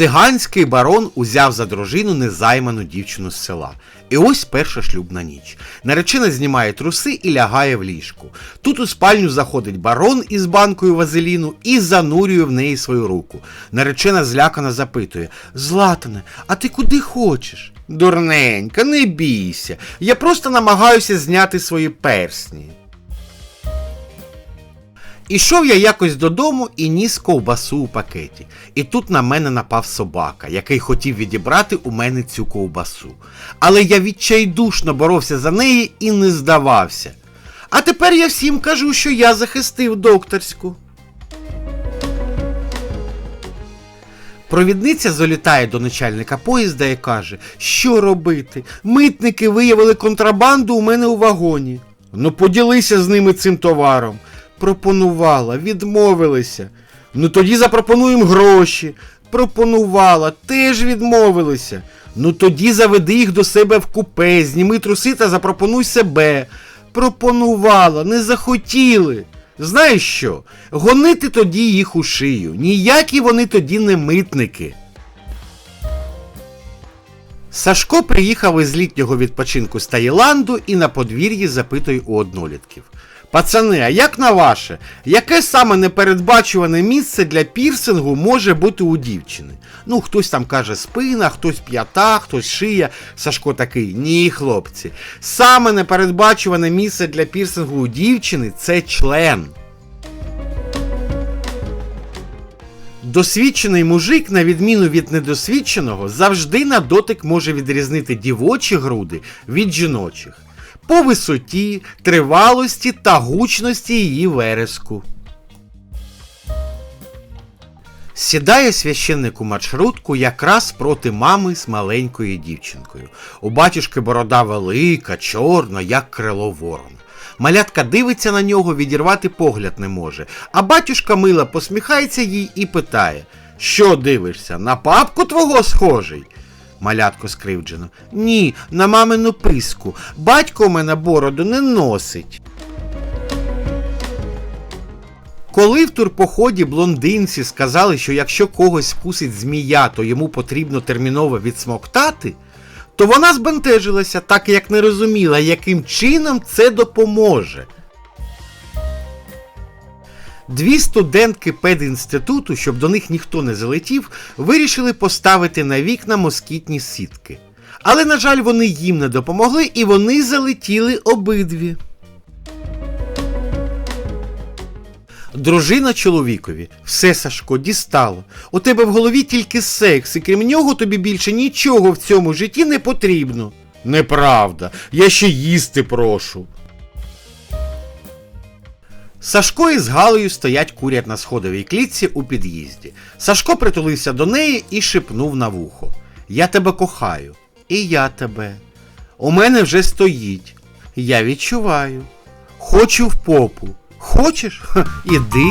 Циганський барон узяв за дружину незайману дівчину з села. І ось перша шлюбна ніч. Наречена знімає труси і лягає в ліжку. Тут у спальню заходить барон із банкою вазеліну і занурює в неї свою руку. Наречена злякано запитує: Златане, а ти куди хочеш? Дурненька, не бійся. Я просто намагаюся зняти свої персні. Ішов я якось додому і ніс ковбасу у пакеті. І тут на мене напав собака, який хотів відібрати у мене цю ковбасу. Але я відчайдушно боровся за неї і не здавався. А тепер я всім кажу, що я захистив докторську. Провідниця залітає до начальника поїзда і каже, що робити? Митники виявили контрабанду у мене у вагоні. Ну поділися з ними цим товаром. Пропонувала, відмовилися. Ну тоді запропонуємо гроші. Пропонувала, теж відмовилися. Ну тоді заведи їх до себе в купе, зніми труси та запропонуй себе. Пропонувала, не захотіли. Знаєш що? Гонити тоді їх у шию. Ніякі вони тоді не митники. Сашко приїхав із літнього відпочинку з Таїланду і на подвір'ї запитує у однолітків. Пацани, а як на ваше, яке саме непередбачуване місце для пірсингу може бути у дівчини? Ну, хтось там каже спина, хтось п'ята, хтось шия. Сашко такий, ні, хлопці. Саме непередбачуване місце для пірсингу у дівчини це член. Досвідчений мужик, на відміну від недосвідченого, завжди на дотик може відрізнити дівочі груди від жіночих по висоті, тривалості та гучності її вереску. Сідає священник у маршрутку якраз проти мами з маленькою дівчинкою. У батюшки борода велика, чорна, як крило ворона. Малятка дивиться на нього, відірвати погляд не може, а батюшка мило посміхається їй і питає: Що дивишся, на папку твого схожий? Малятко скривджено. Ні, на мамину писку. Батько мене бороду не носить. Коли в турпоході блондинці сказали, що якщо когось вкусить змія, то йому потрібно терміново відсмоктати, то вона збентежилася, так як не розуміла, яким чином це допоможе. Дві студентки педінституту, щоб до них ніхто не залетів, вирішили поставити на вікна москітні сітки. Але, на жаль, вони їм не допомогли і вони залетіли обидві. Дружина чоловікові, все Сашко, дістало. У тебе в голові тільки секс, і крім нього тобі більше нічого в цьому житті не потрібно. Неправда, я ще їсти прошу. Сашко із Галею стоять курять на сходовій клітці у під'їзді. Сашко притулився до неї і шепнув на вухо. Я тебе кохаю. І я тебе. У мене вже стоїть. Я відчуваю. Хочу в попу. Хочеш? Ха, Іди.